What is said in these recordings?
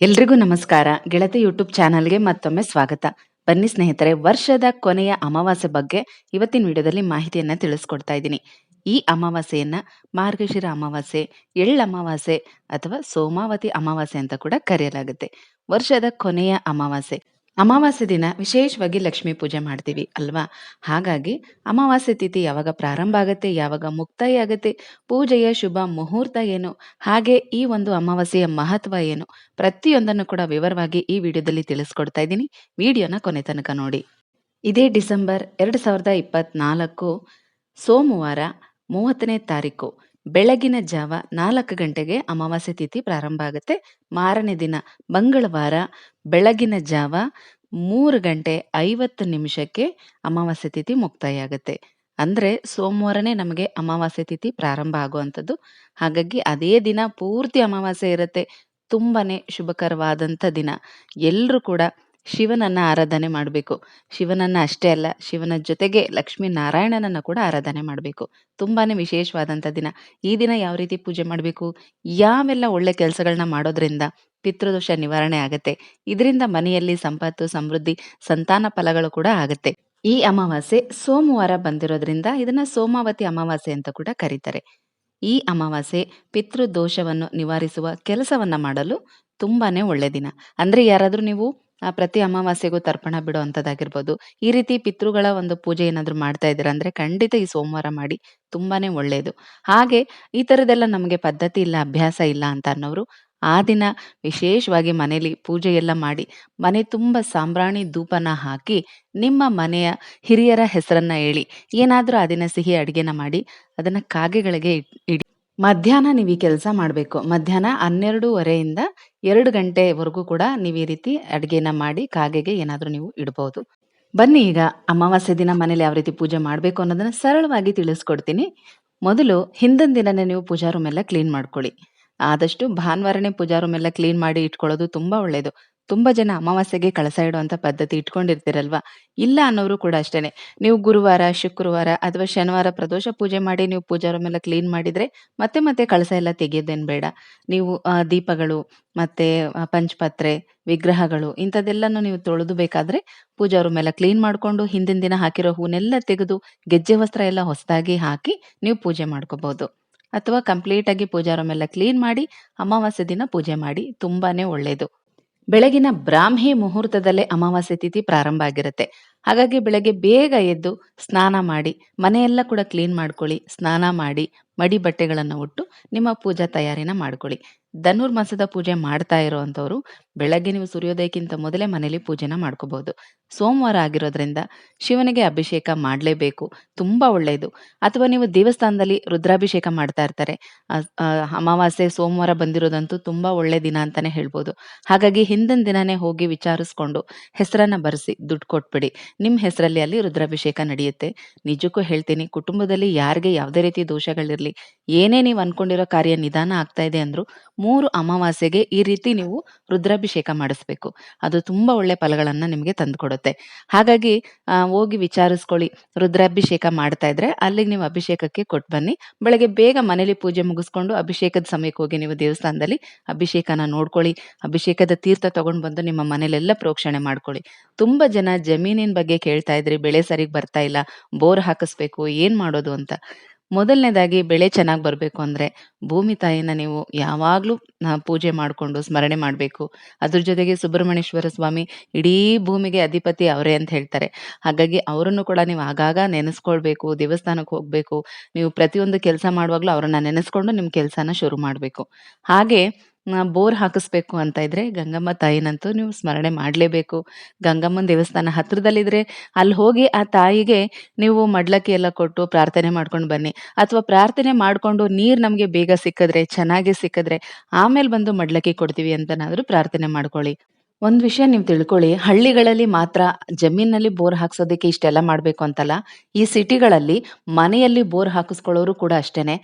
ಎಲ್ರಿಗೂ ನಮಸ್ಕಾರ. ಗೆಳತಿ ಯೂಟ್ಯೂಬ್ ಚಾನಲ್ಗೆ ಮತ್ತೊಮ್ಮೆ ಸ್ವಾಗತ. ಬನ್ನಿ ಸ್ನೇಹಿತರೆ, ವರ್ಷದ ಕೊನೆಯ ಅಮಾವಾಸ್ಯೆ ಬಗ್ಗೆ ಇವತ್ತಿನ ವಿಡಿಯೋದಲ್ಲಿ ಮಾಹಿತಿಯನ್ನ ತಿಳಿಸ್ಕೊಡ್ತಾ ಇದ್ದೀನಿ. ಈ ಅಮಾವಾಸ್ಯೆಯನ್ನ ಮಾರ್ಗಶಿರ ಅಮಾವಾಸ್ಯೆ, ಎಳ್ಳ ಅಮಾವಾಸ್ಯೆ ಅಥವಾ ಸೋಮಾವತಿ ಅಮಾವಾಸ್ಯೆ ಅಂತ ಕೂಡ ಕರೆಯಲಾಗುತ್ತೆ. ವರ್ಷದ ಕೊನೆಯ ಅಮಾವಾಸ್ಯೆ. ಅಮಾವಾಸ್ಯೆ ದಿನ ವಿಶೇಷವಾಗಿ ಲಕ್ಷ್ಮೀ ಪೂಜೆ ಮಾಡ್ತೀವಿ, ಅಲ್ವಾ? ಹಾಗಾಗಿ ಅಮಾವಾಸ್ಯೆ ತಿಥಿ ಯಾವಾಗ ಪ್ರಾರಂಭ ಆಗುತ್ತೆ, ಯಾವಾಗ ಮುಕ್ತಾಯ ಆಗುತ್ತೆ, ಪೂಜೆಯ ಶುಭ ಮುಹೂರ್ತ ಏನು, ಹಾಗೆ ಈ ಒಂದು ಅಮಾವಾಸ್ಯೆಯ ಮಹತ್ವ ಏನು, ಪ್ರತಿಯೊಂದನ್ನು ಕೂಡ ವಿವರವಾಗಿ ಈ ವಿಡಿಯೋದಲ್ಲಿ ತಿಳಿಸ್ಕೊಡ್ತಾ ಇದ್ದೀನಿ. ವಿಡಿಯೋನ ಕೊನೆ ತನಕ ನೋಡಿ. ಇದೇ ಡಿಸೆಂಬರ್ ಎರಡು ಸಾವಿರದ ಇಪ್ಪತ್ನಾಲ್ಕು ಸೋಮವಾರ ಮೂವತ್ತನೇ ತಾರೀಕು. ಬೆಳಗಿನ ಜಾವ ನಾಲ್ಕು ಗಂಟೆಗೆ ಅಮಾವಾಸ್ಯೆ ತಿಥಿ ಪ್ರಾರಂಭ ಆಗುತ್ತೆ. ಮಾರನೇ ದಿನ ಮಂಗಳವಾರ ಬೆಳಗಿನ ಜಾವ ಮೂರು ಗಂಟೆ ಐವತ್ತು ನಿಮಿಷಕ್ಕೆ ಅಮಾವಾಸ್ಯೆ ತಿಥಿ ಮುಕ್ತಾಯ ಆಗುತ್ತೆ ಅಂದರೆ ಸೋಮವಾರನೇ ನಮಗೆ ಅಮಾವಾಸ್ಯೆ ತಿಥಿ ಪ್ರಾರಂಭ ಆಗುವಂಥದ್ದು. ಹಾಗಾಗಿ ಅದೇ ದಿನ ಪೂರ್ತಿ ಅಮಾವಾಸ್ಯೆ ಇರುತ್ತೆ. ತುಂಬಾ ಶುಭಕರವಾದಂಥ ದಿನ. ಎಲ್ಲರೂ ಕೂಡ ಶಿವನನ್ನ ಆರಾಧನೆ ಮಾಡಬೇಕು. ಶಿವನನ್ನ ಅಷ್ಟೇ ಅಲ್ಲ, ಶಿವನ ಜೊತೆಗೆ ಲಕ್ಷ್ಮೀ ನಾರಾಯಣನನ್ನ ಕೂಡ ಆರಾಧನೆ ಮಾಡಬೇಕು. ತುಂಬಾನೇ ವಿಶೇಷವಾದಂಥ ದಿನ. ಈ ದಿನ ಯಾವ ರೀತಿ ಪೂಜೆ ಮಾಡಬೇಕು? ಯಾವೆಲ್ಲ ಒಳ್ಳೆ ಕೆಲಸಗಳನ್ನ ಮಾಡೋದ್ರಿಂದ ಪಿತೃದೋಷ ನಿವಾರಣೆ ಆಗುತ್ತೆ. ಇದರಿಂದ ಮನೆಯಲ್ಲಿ ಸಂಪತ್ತು, ಸಮೃದ್ಧಿ, ಸಂತಾನ ಫಲಗಳು ಕೂಡ ಆಗುತ್ತೆ. ಈ ಅಮಾವಾಸ್ಯೆ ಸೋಮವಾರ ಬಂದಿರೋದ್ರಿಂದ ಇದನ್ನ ಸೋಮಾವತಿ ಅಮಾವಾಸ್ಯೆ ಅಂತ ಕೂಡ ಕರೀತಾರೆ. ಈ ಅಮಾವಾಸ್ಯೆ ಪಿತೃದೋಷವನ್ನು ನಿವಾರಿಸುವ ಕೆಲಸವನ್ನ ಮಾಡಲು ತುಂಬಾನೇ ಒಳ್ಳೆ ದಿನ. ಅಂದ್ರೆ ಯಾರಾದ್ರೂ ನೀವು ಆ ಪ್ರತಿ ಅಮಾವಾಸ್ಯೆಗೂ ತರ್ಪಣ ಬಿಡೋ ಈ ರೀತಿ ಪಿತೃಗಳ ಒಂದು ಪೂಜೆ ಏನಾದ್ರೂ ಮಾಡ್ತಾ ಇದ್ದೀರಾ ಅಂದ್ರೆ ಖಂಡಿತ ಈ ಸೋಮವಾರ ಮಾಡಿ ತುಂಬಾನೇ ಒಳ್ಳೆಯದು ಹಾಗೆ ಈ ತರದೆಲ್ಲ ನಮಗೆ ಪದ್ಧತಿ ಇಲ್ಲ, ಅಭ್ಯಾಸ ಇಲ್ಲ ಅಂತ ಅನ್ನೋರು ಆ ದಿನ ವಿಶೇಷವಾಗಿ ಮನೆಯಲ್ಲಿ ಪೂಜೆ ಎಲ್ಲ ಮಾಡಿ ಮನೆ ತುಂಬ ಸಾಂಬ್ರಾಣಿ ಧೂಪನ ಹಾಕಿ ನಿಮ್ಮ ಮನೆಯ ಹಿರಿಯರ ಹೆಸರನ್ನ ಹೇಳಿ. ಏನಾದ್ರೂ ಆ ದಿನ ಸಿಹಿ ಅಡಿಗೆನ ಮಾಡಿ ಅದನ್ನ ಕಾಗೆಗಳಿಗೆ ಇಡಿ ಮಧ್ಯಾಹ್ನ ನೀವು ಈ ಕೆಲಸ ಮಾಡಬೇಕು. ಮಧ್ಯಾಹ್ನ ಹನ್ನೆರಡೂವರೆಯಿಂದ ಎರಡು ಗಂಟೆವರೆಗೂ ಕೂಡ ನೀವು ಈ ರೀತಿ ಅಡುಗೆನ ಮಾಡಿ ಕಾಗೆಗೆ ಏನಾದರೂ ನೀವು ಇಡ್ಬೋದು. ಬನ್ನಿ ಈಗ ಅಮಾವಾಸ್ಯೆ ದಿನ ಮನೇಲಿ ಯಾವ ರೀತಿ ಪೂಜೆ ಮಾಡಬೇಕು ಅನ್ನೋದನ್ನ ಸರಳವಾಗಿ ತಿಳಿಸ್ಕೊಡ್ತೀನಿ. ಮೊದಲು ಹಿಂದಿನ ದಿನನೇ ನೀವು ಪೂಜಾ ರೂಮ್ ಎಲ್ಲ ಕ್ಲೀನ್ ಮಾಡ್ಕೊಳ್ಳಿ. ಆದಷ್ಟು ಭಾನುವಾರನೇ ಪೂಜಾ ರೂಮ್ ಎಲ್ಲ ಕ್ಲೀನ್ ಮಾಡಿ ಇಟ್ಕೊಳ್ಳೋದು ತುಂಬಾ ಒಳ್ಳೆಯದು ತುಂಬಾ ಜನ ಅಮಾವಾಸ್ಯೆಗೆ ಕಳಸ ಇಡುವಂತ ಪದ್ಧತಿ ಇಟ್ಕೊಂಡಿರ್ತೀರಲ್ವಾ? ಇಲ್ಲ ಅನ್ನೋರು ಕೂಡ ಅಷ್ಟೇನೆ. ನೀವು ಗುರುವಾರ, ಶುಕ್ರವಾರ ಅಥವಾ ಶನಿವಾರ ಪ್ರದೋಷ ಪೂಜೆ ಮಾಡಿ, ನೀವು ಪೂಜಾ ರೂಮ್ ಕ್ಲೀನ್ ಮಾಡಿದ್ರೆ ಮತ್ತೆ ಮತ್ತೆ ಕಳಸ ಎಲ್ಲ ತೆಗೆಯೋದೇನ್ ಬೇಡ. ನೀವು ದೀಪಗಳು ಮತ್ತೆ ಪಂಚಪತ್ರೆ ಪಂಚಪಾತ್ರೆ, ವಿಗ್ರಹಗಳು ಇಂಥದ್ದೆಲ್ಲನೂ ನೀವು ತೊಳೆದು ಬೇಕಾದ್ರೆ ಪೂಜಾ ರೂಮ್ ಕ್ಲೀನ್ ಮಾಡ್ಕೊಂಡು ಹಿಂದಿನ ದಿನ ಹಾಕಿರೋ ಹೂನೆಲ್ಲ ತೆಗೆದು ಗೆಜ್ಜೆ ವಸ್ತ್ರ ಎಲ್ಲ ಹೊಸದಾಗಿ ಹಾಕಿ ನೀವು ಪೂಜೆ ಮಾಡ್ಕೋಬಹುದು ಅಥವಾ ಕಂಪ್ಲೀಟ್ ಆಗಿ ಪೂಜಾ ರೂಮ್ ಕ್ಲೀನ್ ಮಾಡಿ ಅಮಾವಾಸ್ಯೆ ದಿನ ಪೂಜೆ ಮಾಡಿ ತುಂಬಾನೇ ಒಳ್ಳೆಯದು ಬೆಳಗಿನ ಬ್ರಾಹ್ಮಿ ಮುಹೂರ್ತದಲ್ಲೇ ಅಮಾವಾಸ್ಯೆ ತಿಥಿ ಪ್ರಾರಂಭ ಆಗಿರುತ್ತೆ. ಹಾಗಾಗಿ ಬೆಳಗ್ಗೆ ಬೇಗ ಎದ್ದು ಸ್ನಾನ ಮಾಡಿ, ಮನೆಯೆಲ್ಲ ಕೂಡ ಕ್ಲೀನ್ ಮಾಡ್ಕೊಳ್ಳಿ, ಸ್ನಾನ ಮಾಡಿ, ಮಡಿ ಬಟ್ಟೆಗಳನ್ನು ಉಟ್ಟು ನಿಮ್ಮ ಪೂಜಾ ತಯಾರಿನ ಮಾಡ್ಕೊಳ್ಳಿ. ಧನುರ್ಮಾಸದ ಪೂಜೆ ಮಾಡ್ತಾ ಇರೋವಂಥವ್ರು ಬೆಳಗ್ಗೆ ನೀವು ಸೂರ್ಯೋದಯಕ್ಕಿಂತ ಮೊದಲೇ ಮನೇಲಿ ಪೂಜೆನ ಮಾಡ್ಕೋಬಹುದು ಸೋಮವಾರ ಆಗಿರೋದ್ರಿಂದ ಶಿವನಿಗೆ ಅಭಿಷೇಕ ಮಾಡಲೇಬೇಕು, ತುಂಬಾ ಒಳ್ಳೆಯದು ಅಥವಾ ನೀವು ದೇವಸ್ಥಾನದಲ್ಲಿ ರುದ್ರಾಭಿಷೇಕ ಮಾಡ್ತಾ ಇರ್ತಾರೆ. ಅಮಾವಾಸ್ಯೆ, ಸೋಮವಾರ ಬಂದಿರೋದಂತೂ ತುಂಬಾ ಒಳ್ಳೆ ದಿನ ಅಂತಾನೆ ಹೇಳ್ಬೋದು. ಹಾಗಾಗಿ ಹಿಂದಿನ ದಿನನೇ ಹೋಗಿ ವಿಚಾರಿಸ್ಕೊಂಡು ಹೆಸರನ್ನ ಬರೆಸಿ, ದುಡ್ಡು ಕೊಟ್ಬಿಡಿ. ನಿಮ್ಮ ಹೆಸರಲ್ಲಿ ಅಲ್ಲಿ ರುದ್ರಾಭಿಷೇಕ ನಡೆಯುತ್ತೆ. ನಿಜಕ್ಕೂ ಹೇಳ್ತೀನಿ, ಕುಟುಂಬದಲ್ಲಿ ಯಾರಿಗೆ ಯಾವುದೇ ರೀತಿ ದೋಷಗಳಿರಲಿ, ಏನೇ ನೀವು ಅನ್ಕೊಂಡಿರೋ ಕಾರ್ಯ ನಿಧಾನ ಆಗ್ತಾ ಇದೆ ಅಂದ್ರು ಮೂರು ಅಮಾವಾಸ್ಯೆಗೆ ಈ ರೀತಿ ನೀವು ರುದ್ರಾಭಿಷೇಕ ಮಾಡಿಸ್ಬೇಕು. ಅದು ತುಂಬಾ ಒಳ್ಳೆ ಫಲಗಳನ್ನ ನಿಮಗೆ ತಂದುಕೊಡುತ್ತೆ. ಹಾಗಾಗಿ ಹೋಗಿ ವಿಚಾರಿಸ್ಕೊಳ್ಳಿ. ರುದ್ರಾಭಿಷೇಕ ಮಾಡ್ತಾ ಇದ್ರೆ ಅಲ್ಲಿಗೆ ನೀವು ಅಭಿಷೇಕಕ್ಕೆ ಕೊಟ್ಟು ಬನ್ನಿ. ಬೆಳಗ್ಗೆ ಬೇಗ ಮನೇಲಿ ಪೂಜೆ ಮುಗಿಸ್ಕೊಂಡು ಅಭಿಷೇಕದ ಸಮಯಕ್ಕೆ ಹೋಗಿ ನೀವು ದೇವಸ್ಥಾನದಲ್ಲಿ ಅಭಿಷೇಕನ ನೋಡ್ಕೊಳ್ಳಿ. ಅಭಿಷೇಕದ ತೀರ್ಥ ತಗೊಂಡು ಬಂದು ನಿಮ್ಮ ಮನೇಲೆಲ್ಲ ಪ್ರೋಕ್ಷಣೆ ಮಾಡ್ಕೊಳ್ಳಿ. ತುಂಬಾ ಜನ ಜಮೀನಿನ ಬಗ್ಗೆ ಕೇಳ್ತಾ ಇದ್ರಿ, ಬೆಳೆ ಸರಿಗೆ ಬರ್ತಾ ಇಲ್ಲ, ಬೋರ್ ಹಾಕಿಸ್ಬೇಕು, ಏನ್ ಮಾಡೋದು ಅಂತ. ಮೊದಲನೇದಾಗಿ ಬೆಳೆ ಚೆನ್ನಾಗಿ ಬರಬೇಕು ಅಂದರೆ ಭೂಮಿ ತಾಯಿನ ನೀವು ಯಾವಾಗಲೂ ಪೂಜೆ ಮಾಡಿಕೊಂಡು ಸ್ಮರಣೆ ಮಾಡಬೇಕು. ಅದ್ರ ಜೊತೆಗೆ ಸುಬ್ರಹ್ಮಣ್ಯೇಶ್ವರ ಸ್ವಾಮಿ ಇಡೀ ಭೂಮಿಗೆ ಅಧಿಪತಿ ಅವರೇ ಅಂತ ಹೇಳ್ತಾರೆ. ಹಾಗಾಗಿ ಅವರನ್ನು ಕೂಡ ನೀವು ಆಗಾಗ ನೆನೆಸ್ಕೊಳ್ಬೇಕು, ದೇವಸ್ಥಾನಕ್ಕೆ ಹೋಗಬೇಕು, ನೀವು ಪ್ರತಿಯೊಂದು ಕೆಲಸ ಮಾಡುವಾಗಲೂ ಅವರನ್ನು ನೆನೆಸ್ಕೊಂಡು ನಿಮ್ಮ ಕೆಲಸನ ಶುರು ಮಾಡಬೇಕು. ಹಾಗೆ ಬೋರ್ ಹಾಕಿಸ್ಬೇಕು ಅಂತ ಇದ್ರೆ ಗಂಗಮ್ಮ ತಾಯಿನಂತೂ ನೀವು ಸ್ಮರಣೆ ಮಾಡಲೇಬೇಕು. ಗಂಗಮ್ಮನ ದೇವಸ್ಥಾನ ಹತ್ರದಲ್ಲಿದ್ರೆ ಅಲ್ಲಿ ಹೋಗಿ ಆ ತಾಯಿಗೆ ನೀವು ಮಡ್ಲಕ್ಕಿ ಎಲ್ಲ ಕೊಟ್ಟು ಪ್ರಾರ್ಥನೆ ಮಾಡ್ಕೊಂಡು ಬನ್ನಿ. ಅಥವಾ ಪ್ರಾರ್ಥನೆ ಮಾಡ್ಕೊಂಡು ನೀರು ನಮಗೆ ಬೇಗ ಸಿಕ್ಕಿದ್ರೆ, ಚೆನ್ನಾಗಿ ಸಿಕ್ಕಿದ್ರೆ ಆಮೇಲೆ ಬಂದು ಮಡ್ಲಕ್ಕಿ ಕೊಡ್ತೀವಿ ಅಂತನಾದ್ರೂ ಪ್ರಾರ್ಥನೆ ಮಾಡ್ಕೊಳ್ಳಿ. ಒಂದ್ ವಿಷಯ ನೀವು ತಿಳ್ಕೊಳ್ಳಿ. ಹಳ್ಳಿಗಳಲ್ಲಿ ಮಾತ್ರ ಜಮೀನಲ್ಲಿ ಬೋರ್ ಹಾಕ್ಸೋದಕ್ಕೆ ಇಷ್ಟೆಲ್ಲ ಮಾಡ್ಬೇಕು ಅಂತಲ್ಲ. ಈ ಸಿಟಿಗಳಲ್ಲಿ ಮನೆಯಲ್ಲಿ ಬೋರ್ ಹಾಕಿಸ್ಕೊಳ್ಳೋರು ಕೂಡ ಅಷ್ಟೇನೆ.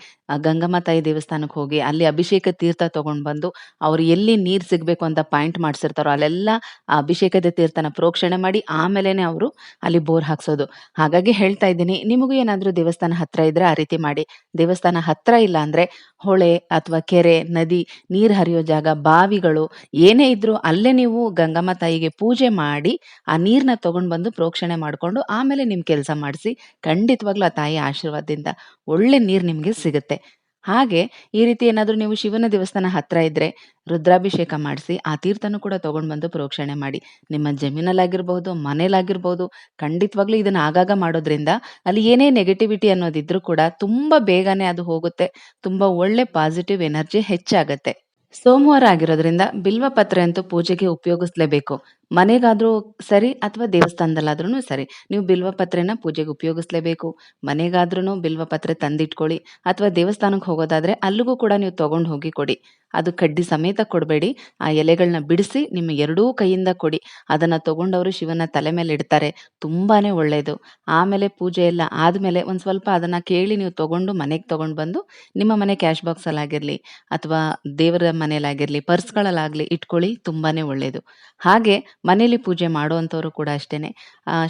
ಗಂಗಮ್ಮ ತಾಯಿ ದೇವಸ್ಥಾನಕ್ಕೆ ಹೋಗಿ ಅಲ್ಲಿ ಅಭಿಷೇಕ ತೀರ್ಥ ತಗೊಂಡ್ ಬಂದು ಅವ್ರು ಎಲ್ಲಿ ನೀರ್ ಸಿಗ್ಬೇಕು ಅಂತ ಪಾಯಿಂಟ್ ಮಾಡ್ಸಿರ್ತಾರೋ ಅಲ್ಲೆಲ್ಲ ಆ ಅಭಿಷೇಕದ ತೀರ್ಥನ ಪ್ರೋಕ್ಷಣೆ ಮಾಡಿ ಆಮೇಲೆನೆ ಅವರು ಅಲ್ಲಿ ಬೋರ್ ಹಾಕ್ಸೋದು. ಹಾಗಾಗಿ ಹೇಳ್ತಾ ಇದ್ದೀನಿ, ನಿಮಗೂ ಏನಾದ್ರೂ ದೇವಸ್ಥಾನ ಹತ್ರ ಇದ್ರೆ ಆ ರೀತಿ ಮಾಡಿ. ದೇವಸ್ಥಾನ ಹತ್ರ ಇಲ್ಲ ಅಂದ್ರೆ ಹೊಳೆ ಅಥವಾ ಕೆರೆ, ನದಿ, ನೀರು ಹರಿಯೋ ಜಾಗ, ಬಾವಿಗಳು ಏನೇ ಇದ್ರೂ ಅಲ್ಲೇ ನೀವು ಗಂಗಮ್ಮ ತಾಯಿಗೆ ಪೂಜೆ ಮಾಡಿ, ಆ ನೀರನ್ನ ತಗೊಂಡು ಬಂದು ಪ್ರೋಕ್ಷಣೆ ಮಾಡ್ಕೊಂಡು ಆಮೇಲೆ ನಿಮ್ಮ ಕೆಲಸ ಮಾಡಿಸಿ ಖಂಡಿತವಾಗ್ಲೂ ಆ ತಾಯಿ ಆಶೀರ್ವಾದದಿಂದ ಒಳ್ಳೆ ನೀರು ನಿಮಗೆ ಸಿಗುತ್ತೆ. ಹಾಗೆ ಈ ರೀತಿ ಏನಾದರೂ ನೀವು ಶಿವನ ದೇವಸ್ಥಾನ ಹತ್ರ ಇದ್ರೆ ರುದ್ರಾಭಿಷೇಕ ಮಾಡಿಸಿ ಆ ತೀರ್ಥನೂ ಕೂಡ ತಗೊಂಡು ಬಂದು ಪ್ರೋಕ್ಷಣೆ ಮಾಡಿ. ನಿಮ್ಮ ಜಮೀನಲ್ಲಾಗಿರ್ಬಹುದು, ಮನೇಲಾಗಿರ್ಬಹುದು ಖಂಡಿತವಾಗ್ಲೂ ಇದನ್ನ ಆಗಾಗ ಮಾಡೋದ್ರಿಂದ ಅಲ್ಲಿ ಏನೇ ನೆಗೆಟಿವಿಟಿ ಅನ್ನೋದಿದ್ರೂ ಕೂಡ ತುಂಬ ಬೇಗನೆ ಅದು ಹೋಗುತ್ತೆ. ತುಂಬ ಒಳ್ಳೆ ಪಾಸಿಟಿವ್ ಎನರ್ಜಿ ಹೆಚ್ಚಾಗತ್ತೆ. ಸೋಮವಾರ ಆಗಿರೋದ್ರಿಂದ ಬಿಲ್ವ ಪತ್ರೆ ಅಂತೂ ಪೂಜೆಗೆ ಉಪಯೋಗಿಸ್ಲೇಬೇಕು. ಮನೆಗಾದ್ರೂ ಸರಿ ಅಥವಾ ದೇವಸ್ಥಾನದಲ್ಲಾದ್ರೂ ಸರಿ. ನೀವು ಬಿಲ್ವ ಪತ್ರೆನ ಪೂಜೆಗೆ ಉಪಯೋಗಿಸ್ಲೇಬೇಕು. ಮನೆಗಾದ್ರೂ ಬಿಲ್ವ ಪತ್ರೆ ತಂದಿಟ್ಕೊಳ್ಳಿ ಅಥವಾ ದೇವಸ್ಥಾನಕ್ಕೆ ಹೋಗೋದಾದ್ರೆ ಅಲ್ಲಿಗೂ ಕೂಡ ನೀವು ತಗೊಂಡು ಹೋಗಿ ಕೊಡಿ. ಅದು ಕಡ್ಡಿ ಸಮೇತ ಕೊಡಬೇಡಿ. ಆ ಎಲೆಗಳನ್ನ ಬಿಡಿಸಿ ನಿಮ್ಮ ಎರಡೂ ಕೈಯಿಂದ ಕೊಡಿ. ಅದನ್ನು ತಗೊಂಡವರು ಶಿವನ ತಲೆ ಮೇಲೆ ಇಡ್ತಾರೆ. ತುಂಬಾ ಒಳ್ಳೆಯದು. ಆಮೇಲೆ ಪೂಜೆ ಎಲ್ಲ ಆದಮೇಲೆ ಒಂದು ಸ್ವಲ್ಪ ಅದನ್ನು ಕೇಳಿ ನೀವು ತಗೊಂಡು ಮನೆಗೆ ತಗೊಂಡು ಬಂದು ನಿಮ್ಮ ಮನೆ ಕ್ಯಾಶ್ ಬಾಕ್ಸಲ್ಲಾಗಿರಲಿ ಅಥವಾ ದೇವರ ಮನೆಯಲ್ಲಾಗಿರಲಿ, ಪರ್ಸ್ಗಳಲ್ಲಾಗಲಿ ಇಟ್ಕೊಳ್ಳಿ ತುಂಬಾ ಒಳ್ಳೆಯದು. ಹಾಗೆ ಮನೇಲಿ ಪೂಜೆ ಮಾಡುವಂಥವ್ರು ಕೂಡ ಅಷ್ಟೇನೆ.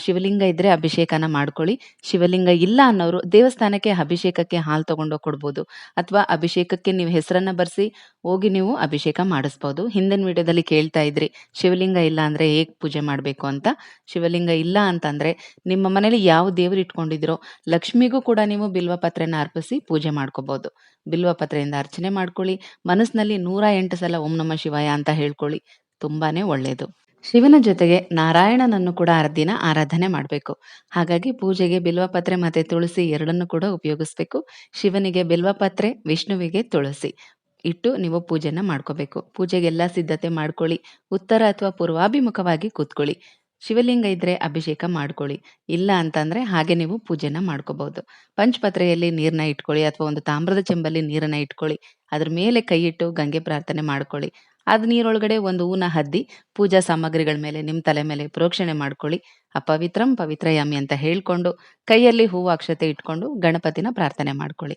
ಶಿವಲಿಂಗ ಇದ್ರೆ ಅಭಿಷೇಕನ ಮಾಡ್ಕೊಳ್ಳಿ. ಶಿವಲಿಂಗ ಇಲ್ಲ ಅನ್ನೋರು ದೇವಸ್ಥಾನಕ್ಕೆ ಅಭಿಷೇಕಕ್ಕೆ ಹಾಲು ತಗೊಂಡೋಗಿ ಕೊಡ್ಬೋದು. ಅಥವಾ ಅಭಿಷೇಕಕ್ಕೆ ನೀವು ಹೆಸರನ್ನ ಬರ್ಸಿ, ಹೋಗಿ ನೀವು ಅಭಿಷೇಕ ಮಾಡಿಸ್ಬೋದು. ಹಿಂದಿನ ವಿಡಿಯೋದಲ್ಲಿ ಕೇಳ್ತಾ ಇದ್ರಿ, ಶಿವಲಿಂಗ ಇಲ್ಲ ಅಂದ್ರೆ ಹೇಗೆ ಪೂಜೆ ಮಾಡಬೇಕು ಅಂತ. ಶಿವಲಿಂಗ ಇಲ್ಲ ಅಂತಂದ್ರೆ ನಿಮ್ಮ ಮನೇಲಿ ಯಾವ ದೇವರು ಇಟ್ಕೊಂಡಿದ್ರೋ ಲಕ್ಷ್ಮಿಗೂ ಕೂಡ ನೀವು ಬಿಲ್ವ ಪತ್ರೆನ ಅರ್ಪಿಸಿ ಪೂಜೆ ಮಾಡ್ಕೋಬಹುದು. ಬಿಲ್ವ ಪತ್ರೆಯಿಂದ ಅರ್ಚನೆ ಮಾಡ್ಕೊಳ್ಳಿ. ಮನಸ್ಸಿನಲ್ಲಿ 108 ಸಲ ಓಂ ನಮಃ ಶಿವಾಯ ಅಂತ ಹೇಳ್ಕೊಳ್ಳಿ. ತುಂಬಾನೇ ಒಳ್ಳೆಯದು. ಶಿವನ ಜೊತೆಗೆ ನಾರಾಯಣನನ್ನು ಕೂಡ ದಿನ ಆರಾಧನೆ ಮಾಡಬೇಕು. ಹಾಗಾಗಿ ಪೂಜೆಗೆ ಬಿಲ್ವಪತ್ರೆ ಮತ್ತೆ ತುಳಸಿ ಎರಡನ್ನು ಕೂಡ ಉಪಯೋಗಿಸ್ಬೇಕು. ಶಿವನಿಗೆ ಬಿಲ್ವಪತ್ರೆ, ವಿಷ್ಣುವಿಗೆ ತುಳಸಿ ಇಟ್ಟು ನೀವು ಪೂಜೆನ ಮಾಡ್ಕೋಬೇಕು. ಪೂಜೆಗೆ ಎಲ್ಲ ಸಿದ್ಧತೆ ಮಾಡ್ಕೊಳ್ಳಿ. ಉತ್ತರ ಅಥವಾ ಪೂರ್ವಾಭಿಮುಖವಾಗಿ ಕೂತ್ಕೊಳ್ಳಿ. ಶಿವಲಿಂಗ ಇದ್ರೆ ಅಭಿಷೇಕ ಮಾಡ್ಕೊಳ್ಳಿ. ಇಲ್ಲ ಅಂತಂದ್ರೆ ಹಾಗೆ ನೀವು ಪೂಜೆನ ಮಾಡ್ಕೋಬಹುದು. ಪಂಚಪತ್ರೆಯಲ್ಲಿ ನೀರನ್ನ ಇಟ್ಕೊಳ್ಳಿ ಅಥವಾ ಒಂದು ತಾಮ್ರದ ಚೆಂಬಲ್ಲಿ ನೀರನ್ನ ಇಟ್ಕೊಳ್ಳಿ. ಅದ್ರ ಮೇಲೆ ಕೈ ಇಟ್ಟು ಗಂಗೆ ಪ್ರಾರ್ಥನೆ ಮಾಡ್ಕೊಳ್ಳಿ. ಅದ್ ನೀರೊಳಗಡೆ ಒಂದು ಊನ ಹದ್ದಿ, ಪೂಜಾ ಸಾಮಗ್ರಿಗಳ ಮೇಲೆ ನಿಮ್ಮ ತಲೆ ಮೇಲೆ ಪ್ರೋಕ್ಷಣೆ ಮಾಡ್ಕೊಳ್ಳಿ. ಅಪವಿತ್ರಂ ಪವಿತ್ರಯಾಮಿ ಅಂತ ಹೇಳ್ಕೊಂಡು, ಕೈಯಲ್ಲಿ ಹೂವು ಅಕ್ಷತೆ ಇಟ್ಕೊಂಡು ಗಣಪತಿನ ಪ್ರಾರ್ಥನೆ ಮಾಡ್ಕೊಳ್ಳಿ.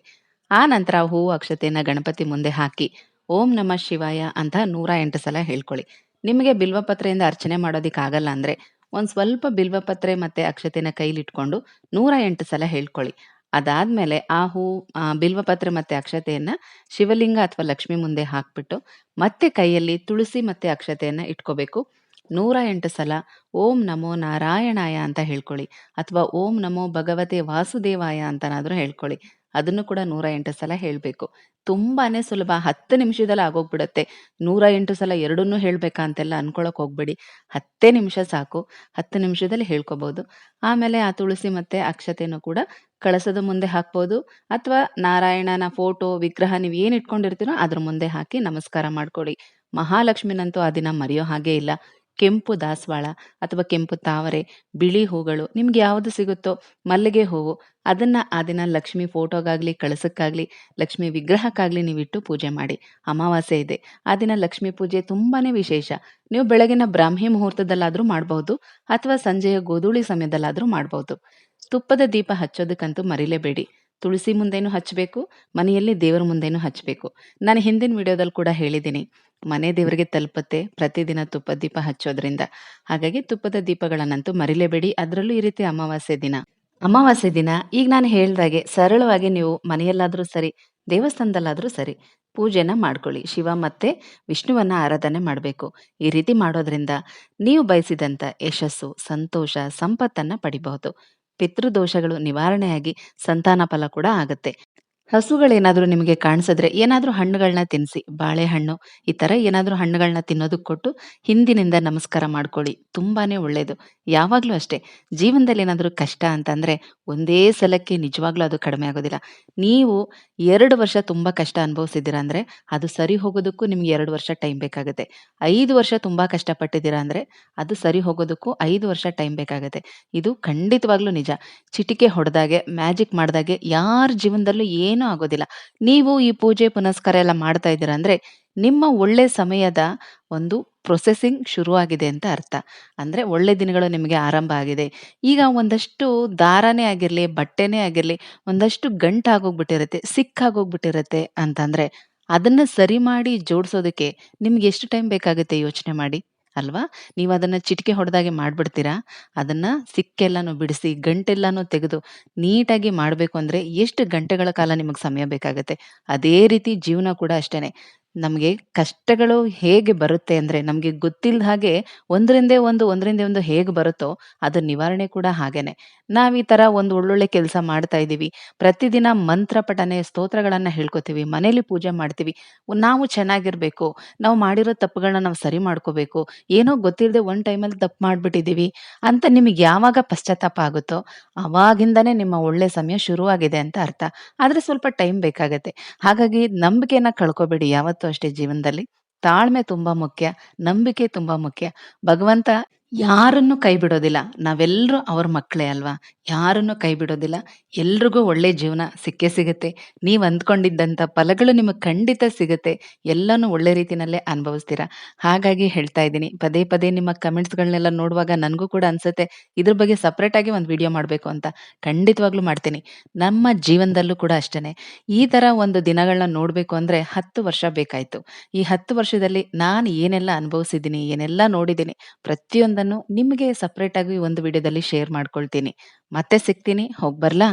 ಆ ನಂತರ ಹೂವು ಅಕ್ಷತೆಯನ್ನ ಗಣಪತಿ ಮುಂದೆ ಹಾಕಿ, ಓಂ ನಮಃ ಶಿವಾಯ ಅಂತ 108 ಸಲ ಹೇಳ್ಕೊಳ್ಳಿ. ನಿಮಗೆ ಬಿಲ್ವಪತ್ರೆಯಿಂದ ಅರ್ಚನೆ ಮಾಡೋದಿಕ್ಕಾಗಲ್ಲ ಅಂದ್ರೆ, ಒಂದ್ ಸ್ವಲ್ಪ ಬಿಲ್ವಪತ್ರೆ ಮತ್ತೆ ಅಕ್ಷತೆನ ಕೈಲಿಟ್ಕೊಂಡು 108 ಸಲ ಹೇಳ್ಕೊಳ್ಳಿ. ಅದಾದ್ಮೇಲೆ ಆ ಹೂ, ಆ ಬಿಲ್ವಪತ್ರೆ ಮತ್ತೆ ಅಕ್ಷತೆಯನ್ನ ಶಿವಲಿಂಗ ಅಥವಾ ಲಕ್ಷ್ಮಿ ಮುಂದೆ ಹಾಕ್ಬಿಟ್ಟು ಮತ್ತೆ ಕೈಯಲ್ಲಿ ತುಳಸಿ ಮತ್ತೆ ಅಕ್ಷತೆಯನ್ನ ಇಟ್ಕೋಬೇಕು. 108 ಸಲ ಓಂ ನಮೋ ನಾರಾಯಣಾಯ ಅಂತ ಹೇಳ್ಕೊಳ್ಳಿ. ಅಥವಾ ಓಂ ನಮೋ ಭಗವತೆ ವಾಸುದೇವಾಯ ಅಂತನಾದ್ರೂ ಹೇಳ್ಕೊಳ್ಳಿ. ಅದನ್ನು ಕೂಡ 108 ಸಲ ಹೇಳ್ಬೇಕು. ತುಂಬಾನೇ ಸುಲಭ 10 ನಿಮಿಷದಲ್ಲಿ ಆಗೋಗ್ಬಿಡತ್ತೆ. 108 ಸಲ ಎರಡನ್ನೂ ಹೇಳ್ಬೇಕಾ ಅಂತೆಲ್ಲ ಅನ್ಕೊಳಕ್ ಹೋಗ್ಬೇಡಿ. 10 ನಿಮಿಷ ಸಾಕು. 10 ನಿಮಿಷದಲ್ಲಿ ಹೇಳ್ಕೋಬಹುದು. ಆಮೇಲೆ ಆ ತುಳಸಿ ಮತ್ತೆ ಅಕ್ಷತೆನೂ ಕೂಡ ಕಳಸದ ಮುಂದೆ ಹಾಕ್ಬೋದು ಅಥವಾ ನಾರಾಯಣನ ಫೋಟೋ, ವಿಗ್ರಹ ನೀವು ಏನ್ ಇಟ್ಕೊಂಡಿರ್ತೀರೋ ಅದ್ರ ಮುಂದೆ ಹಾಕಿ ನಮಸ್ಕಾರ ಮಾಡ್ಕೊಳ್ಳಿ. ಮಹಾಲಕ್ಷ್ಮಿನಂತೂ ಆ ದಿನ ಮರೆಯೋ ಹಾಗೆ ಇಲ್ಲ. ಕೆಂಪು ದಾಸವಾಳ ಅಥವಾ ಕೆಂಪು ತಾವರೆ, ಬಿಳಿ ಹೂಗಳು ನಿಮ್ಗೆ ಯಾವುದು ಸಿಗುತ್ತೋ ಮಲ್ಲಿಗೆ ಹೂವು ಅದನ್ನ ಆ ದಿನ ಲಕ್ಷ್ಮಿ ಫೋಟೋಗಾಗ್ಲಿ, ಕಳಸಕ್ಕಾಗ್ಲಿ, ಲಕ್ಷ್ಮಿ ವಿಗ್ರಹಕ್ಕಾಗ್ಲಿ ನೀವಿಟ್ಟು ಪೂಜೆ ಮಾಡಿ. ಅಮಾವಾಸ್ಯೆ ಇದೆ. ಆ ದಿನ ಲಕ್ಷ್ಮಿ ಪೂಜೆ ತುಂಬಾನೇ ವಿಶೇಷ. ನೀವು ಬೆಳಗಿನ ಬ್ರಾಹ್ಮಿ ಮುಹೂರ್ತದಲ್ಲಾದ್ರೂ ಮಾಡಬಹುದು ಅಥವಾ ಸಂಜೆಯ ಗೋಧೂಳಿ ಸಮಯದಲ್ಲಾದ್ರೂ ಮಾಡಬಹುದು ತುಪ್ಪದ ದೀಪ ಹಚ್ಚೋದಕ್ಕಂತೂ ಮರಿಲೇಬೇಡಿ. ತುಳಸಿ ಮುಂದೆನೂ ಹಚ್ಚಬೇಕು ಮನೆಯಲ್ಲಿ ದೇವರ ಮುಂದೆನೂ ಹಚ್ಚಬೇಕು ನಾನು ಹಿಂದಿನ ವಿಡಿಯೋದಲ್ಲಿ ಕೂಡ ಹೇಳಿದ್ದೀನಿ. ಮನೆ ದೇವರಿಗೆ ತಲುಪತ್ತೆ ಪ್ರತಿದಿನ ತುಪ್ಪ ದೀಪ ಹಚ್ಚೋದ್ರಿಂದ. ಹಾಗಾಗಿ ತುಪ್ಪದ ದೀಪಗಳನ್ನಂತೂ ಮರಿಲೇಬೇಡಿ. ಅದ್ರಲ್ಲೂ ಈ ರೀತಿ ಅಮಾವಾಸ್ಯೆ ದಿನ. ಅಮಾವಾಸ್ಯೆ ದಿನ ಈಗ ನಾನು ಹೇಳ್ದಾಗೆ ಸರಳವಾಗಿ ನೀವು ಮನೆಯಲ್ಲಾದರೂ ಸರಿ, ದೇವಸ್ಥಾನದಲ್ಲಾದರೂ ಸರಿ ಪೂಜೆನ ಮಾಡ್ಕೊಳ್ಳಿ. ಶಿವ ಮತ್ತೆ ವಿಷ್ಣುವನ್ನ ಆರಾಧನೆ ಮಾಡಬೇಕು ಈ ರೀತಿ ಮಾಡೋದ್ರಿಂದ ನೀವು ಬಯಸಿದಂತ ಯಶಸ್ಸು, ಸಂತೋಷ, ಸಂಪತ್ತನ್ನ ಪಡಿಬಹುದು. ಪಿತೃದೋಷಗಳು ನಿವಾರಣೆಯಾಗಿ ಸಂತಾನ ಫಲ ಕೂಡ ಆಗತ್ತೆ. ಹಸುಗಳೇನಾದ್ರೂ ನಿಮಗೆ ಕಾಣಿಸಿದ್ರೆ ಏನಾದರೂ ಹಣ್ಣುಗಳನ್ನ ತಿನ್ನಿಸಿ. ಬಾಳೆಹಣ್ಣು ಈ ತರ ಏನಾದರೂ ಹಣ್ಣುಗಳನ್ನ ತಿನ್ನೋದಕ್ಕೆ ಕೊಟ್ಟು ಹಿಂದಿನಿಂದ ನಮಸ್ಕಾರ ಮಾಡ್ಕೊಳ್ಳಿ. ತುಂಬಾನೇ ಒಳ್ಳೆಯದು. ಯಾವಾಗಲೂ ಅಷ್ಟೇ ಜೀವನದಲ್ಲಿ ಏನಾದರೂ ಕಷ್ಟ ಅಂತಂದ್ರೆ ಒಂದೇ ಸಲಕ್ಕೆ ನಿಜವಾಗ್ಲೂ ಅದು ಕಡಿಮೆ ಆಗೋದಿಲ್ಲ. ನೀವು ಎರಡು ವರ್ಷ ತುಂಬಾ ಕಷ್ಟ ಅನುಭವಿಸಿದ್ದೀರಾ ಅಂದರೆ ಅದು ಸರಿ ಹೋಗೋದಕ್ಕೂ ನಿಮ್ಗೆ ಎರಡು ವರ್ಷ ಟೈಮ್ ಬೇಕಾಗುತ್ತೆ. ಐದು ವರ್ಷ ತುಂಬಾ ಕಷ್ಟಪಟ್ಟಿದ್ದೀರಾ ಅಂದರೆ ಅದು ಸರಿ ಹೋಗೋದಕ್ಕೂ ಐದು ವರ್ಷ ಟೈಮ್ ಬೇಕಾಗುತ್ತೆ. ಇದು ಖಂಡಿತವಾಗ್ಲೂ ನಿಜ. ಚಿಟಿಕೆ ಹೊಡೆದಾಗೆ, ಮ್ಯಾಜಿಕ್ ಮಾಡಿದಾಗೆ ಯಾರ ಜೀವನದಲ್ಲೂ ಏನೂ ಆಗೋದಿಲ್ಲ. ನೀವು ಈ ಪೂಜೆ ಪುನಸ್ಕಾರ ಎಲ್ಲ ಮಾಡ್ತಾ ಇದ್ದೀರಾ ಅಂದರೆ ನಿಮ್ಮ ಒಳ್ಳೆ ಸಮಯದ ಒಂದು ಪ್ರೊಸೆಸಿಂಗ್ ಶುರುವಾಗಿದೆ ಅಂತ ಅರ್ಥ. ಅಂದ್ರೆ ಒಳ್ಳೆ ದಿನಗಳು ನಿಮಗೆ ಆರಂಭ ಆಗಿದೆ. ಈಗ ಒಂದಷ್ಟು ದಾರನೇ ಆಗಿರಲಿ ಬಟ್ಟೆನೇ ಆಗಿರಲಿ ಒಂದಷ್ಟು ಗಂಟಾಗೋಗ್ಬಿಟ್ಟಿರುತ್ತೆ, ಸಿಕ್ಕಾಗೋಗ್ಬಿಟ್ಟಿರುತ್ತೆ ಅಂತಂದ್ರೆ ಅದನ್ನ ಸರಿ ಮಾಡಿ ಜೋಡಿಸೋದಕ್ಕೆ ನಿಮ್ಗೆ ಎಷ್ಟು ಟೈಮ್ ಬೇಕಾಗುತ್ತೆ ಯೋಚನೆ ಮಾಡಿ. ಅಲ್ವಾ? ನೀವು ಅದನ್ನ ಚಿಟಿಕೆ ಹೊಡೆದಾಗೆ ಮಾಡ್ಬಿಡ್ತೀರಾ? ಅದನ್ನ ಸಿಕ್ಕೆಲ್ಲಾನು ಬಿಡಿಸಿ, ಗಂಟೆಲ್ಲಾನು ತೆಗೆದು ನೀಟಾಗಿ ಮಾಡ್ಬೇಕು ಅಂದ್ರೆ ಎಷ್ಟು ಗಂಟೆಗಳ ಕಾಲ ನಿಮಗೆ ಸಮಯ ಬೇಕಾಗತ್ತೆ. ಅದೇ ರೀತಿ ಜೀವನ ಕೂಡ ಅಷ್ಟೇನೆ. ನಮ್ಗೆ ಕಷ್ಟಗಳು ಹೇಗೆ ಬರುತ್ತೆ ಅಂದ್ರೆ ನಮಗೆ ಗೊತ್ತಿಲ್ಲದ ಹಾಗೆ ಒಂದರಿಂದೇ ಒಂದು, ಒಂದರಿಂದ ಒಂದು ಹೇಗೆ ಬರುತ್ತೋ ಅದು ನಿವಾರಣೆ ಕೂಡ ಹಾಗೇನೆ. ನಾವು ಈ ತರ ಒಂದು ಒಳ್ಳೊಳ್ಳೆ ಕೆಲಸ ಮಾಡ್ತಾ ಇದ್ದೀವಿ ಪ್ರತಿದಿನ ಮಂತ್ರ ಪಠನೆ, ಸ್ತೋತ್ರಗಳನ್ನು ಹೇಳ್ಕೊತೀವಿ. ಮನೇಲಿ ಪೂಜೆ ಮಾಡ್ತೀವಿ. ನಾವು ಚೆನ್ನಾಗಿರಬೇಕು ನಾವು ಮಾಡಿರೋ ತಪ್ಪುಗಳನ್ನ ನಾವು ಸರಿ ಮಾಡ್ಕೋಬೇಕು. ಏನೋ ಗೊತ್ತಿಲ್ಲದೆ ಒಂದು ಟೈಮಲ್ಲಿ ತಪ್ಪು ಮಾಡಿಬಿಟ್ಟಿದ್ದೀವಿ ಅಂತ ನಿಮಗೆ ಯಾವಾಗ ಪಶ್ಚಾತ್ತಾಪ ಆಗುತ್ತೋ ಅವಾಗಿಂದಾನೇ ನಿಮ್ಮ ಒಳ್ಳೆ ಸಮಯ ಶುರುವಾಗಿದೆ ಅಂತ ಅರ್ಥ. ಆದ್ರೆ ಸ್ವಲ್ಪ ಟೈಮ್ ಬೇಕಾಗತ್ತೆ. ಹಾಗಾಗಿ ನಂಬಿಕೆನ ಕಳ್ಕೊಬೇಡಿ ಯಾವತ್ತೂ ಅಷ್ಟೇ ಜೀವನದಲ್ಲಿ. ತಾಳ್ಮೆ ತುಂಬಾ ಮುಖ್ಯ. ನಂಬಿಕೆ ತುಂಬಾ ಮುಖ್ಯ. ಭಗವಂತ ಯಾರನ್ನು ಕೈ ಬಿಡೋದಿಲ್ಲ. ನಾವೆಲ್ಲರೂ ಅವ್ರ ಮಕ್ಕಳೇ ಅಲ್ವಾ? ಯಾರನ್ನು ಕೈ ಬಿಡೋದಿಲ್ಲ. ಎಲ್ರಿಗೂ ಒಳ್ಳೆ ಜೀವನ ಸಿಕ್ಕೇ ಸಿಗುತ್ತೆ. ನೀವು ಅಂದ್ಕೊಂಡಿದ್ದಂಥ ಫಲಗಳು ನಿಮಗೆ ಖಂಡಿತ ಸಿಗುತ್ತೆ. ಎಲ್ಲನೂ ಒಳ್ಳೆ ರೀತಿನಲ್ಲೇ ಅನುಭವಿಸ್ತೀರಾ. ಹಾಗಾಗಿ ಹೇಳ್ತಾ ಇದ್ದೀನಿ. ಪದೇ ಪದೇ ನಿಮ್ಮ ಕಮೆಂಟ್ಸ್‌ಗಳನ್ನೆಲ್ಲ ನೋಡುವಾಗ ನನಗೂ ಕೂಡ ಅನಿಸುತ್ತೆ ಇದ್ರ ಬಗ್ಗೆ ಸಪ್ರೇಟಾಗಿ ಒಂದು ವಿಡಿಯೋ ಮಾಡಬೇಕು ಅಂತ. ಖಂಡಿತವಾಗ್ಲೂ ಮಾಡ್ತೀನಿ. ನಮ್ಮ ಜೀವನದಲ್ಲೂ ಕೂಡ ಅಷ್ಟೇ ಈ ತರ ಒಂದು ದಿನಗಳನ್ನ ನೋಡಬೇಕು ಅಂದ್ರೆ 10 ವರ್ಷ ಬೇಕಾಯಿತು ಈ 10 ವರ್ಷದಲ್ಲಿ ನಾನು ಏನೆಲ್ಲ ಅನುಭವಿಸಿದ್ದೀನಿ, ಏನೆಲ್ಲ ನೋಡಿದ್ದೀನಿ ಪ್ರತಿಯೊಂದನ್ನು ನಿಮ್ಗೆ ಸಪ್ರೇಟ್ ಆಗಿ ಒಂದು ವಿಡಿಯೋದಲ್ಲಿ ಶೇರ್ ಮಾಡ್ಕೊಳ್ತೀನಿ. ಮತ್ತೆ ಸಿಗ್ತೀನಿ. ಹೋಗ್ಬರ್ಲಾ?